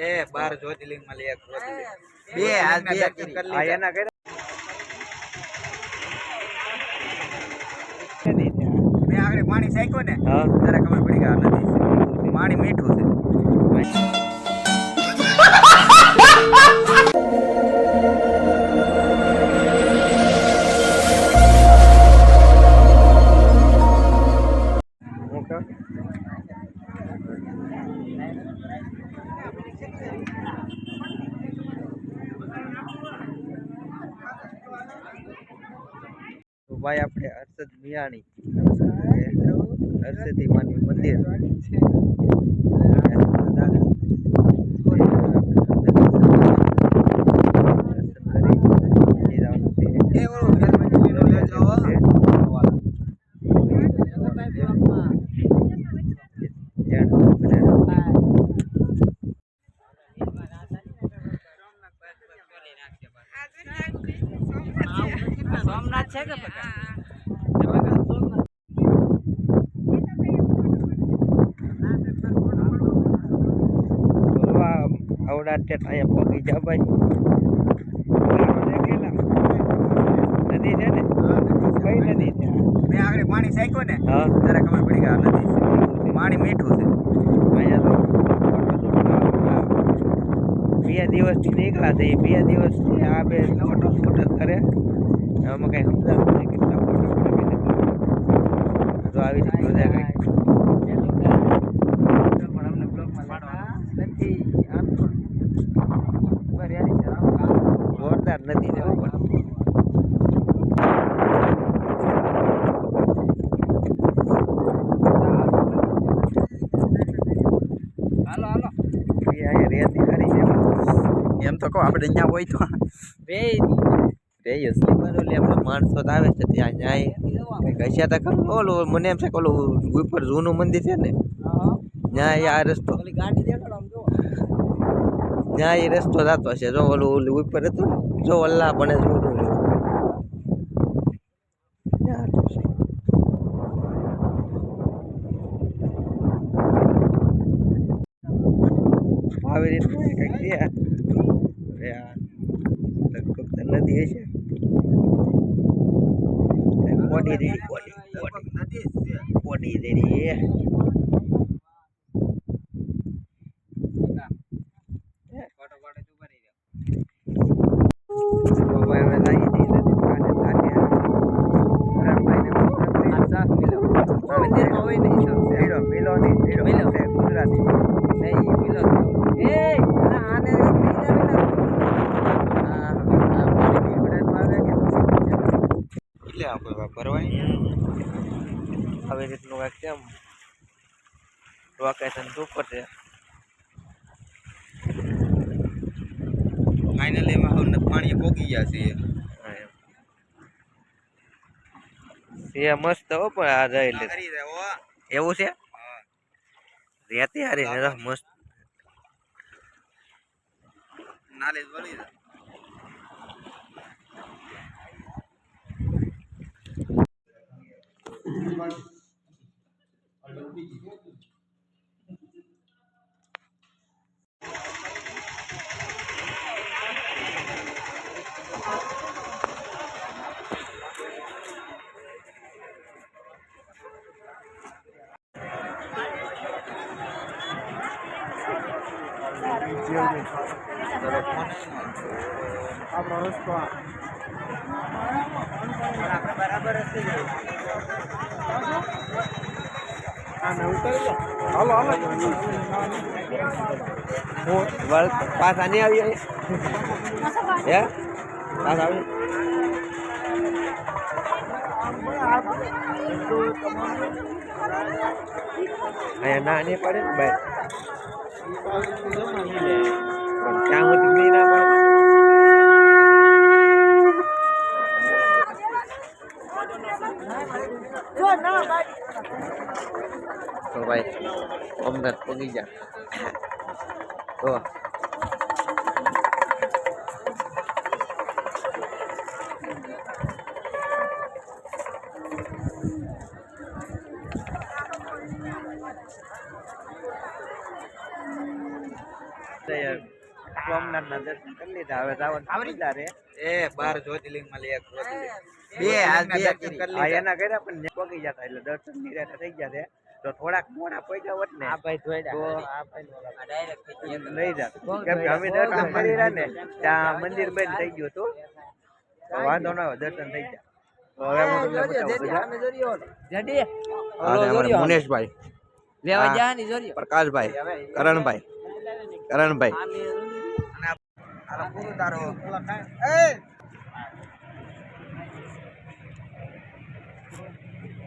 એ બાર જ્યોતિર્લિંગમાં એક જ્યોતિર્લિંગ. બે બે આ એના મેં આગળ પાણી સાંક્યું ને હા. ત્યારે ખબર પડી કે આ નદી પાણી મીઠું છે. ભાઈ આપણે હર્ષદ મિયાણી. હર્ષદી માની મંદિર. એ ઓલો વેલમંચલીનો લેજો હો. સોમનાથ છે કે આવડા ટેટ અહીંયા પગી જા ભાઈ નદી છે ને કઈ નદી છે મેં આગળ પાણી સાંક્યું ને હા ત્યારે ખબર પડી કે નદી છે પાણી મીઠું છે અહીંયા તો બે દિવસથી નીકળ્યા છે બે દિવસથી આ બે ફોટો ફોટો કરે. આમાં કઈ સમજાવ નહીં કેટલા ફોટો તો આવી છે કંઈક. જોરદાર નદી છે હો નથી હાલો હાલો એ અહીંયા રેતી પણ. એમ તો કહો આપણે અહીંયા હોય તો. બે રે અસલી બરોબર આપણે માણસો તો આવે છે ત્યાં ન્યાય. હસ્યા તા ખબર ઓલું મને એમ છે કે ઓલું ઉપર જૂનું મંદિર છે ને ન્યાય આ રસ્તો. ઓલી ગાડી દેખાડો આમ જો ન્યાય એ રસ્તો જતો હશે. જો ઓલું ઓલું ઉપર હતું ને જો અલ્લાહ પણ જૂનું રહ્યું ત્યાં હતું છે. આવી રીતનું કંઈક છે હવે આ લગભગ તો નદી હશે કોડી રેડી કોડી કોડી નદી જ છે કોડી રેડી ફોટો પાડે તો ઊભા રહી જાઓ. તો ભાઈ હવે લાગી જઈ નદી કાંઠે કાંઠે કરણભાઈને ગુજરાતી આ સાફ મિલો મંદિરમાં હોય નહીં સાફ મેલો મેલો નહીં મેલો મેલો. આપણે ગુજરાતી નહીં મિલો એ ના આને લઈ જાવે ને આ આ પાણી પીવડાવવામાં આવે કે એટલે આપણે ભરવાની આવી રીતનું કાંઈક છે આમ લોકેશન સુપર છે. ફાઇનલી એમાં પાણી પોગી ગયા છે હા, છે મસ્ત હો પણ આ રહી લે એવું છે. રેતી હારી ને રહ મસ્ત નાલે જ વળી જાય આપણે બરાબર રસ્તે જઈએ વળ પાછા નહીં આવી અહીંયા? હે પાછા આવી અહીંયા ના નહીં પડે ને ભાઈ પણ ત્યાં સુધી નહીં ના પડે તો ભાઈ અમદાવાદ પગી જા. તો સોમનાથના દર્શન કરી લીધા. હવે રે. એ બાર જ્યોતિર્લિંગમાં લે એક બે. એના કર્યા પણ પગી જતા એટલે દર્શન નિરાતે થઈ ગયા છે. તો થોડાક મોડા પૈસા હોત ને આ ભાઈ ધોઈ તો આ ભાઈ આ direct થઈ ગયું. લઈ જાત. કેમ કે અમે દર્શન કરી રહ્યા ને ત્યાં મંદિર બંધ થઈ ગયું હતું. તો વાંધો ના આવે દર્શન થઈ ગયા. તો હવે હું તમને બતાવું જડી આ મુનેશભાઈ. લેવા હા. જોરી પ્રકાશભાઈ કરણભાઈ કરણભાઈ. હાલો, ભાઈ તારો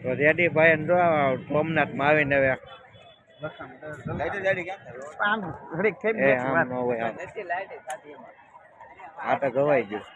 તો રેડીભાઈ ને જો સોમનાથમાં આવીને હવે લઈ તો ગવાઈ ગયું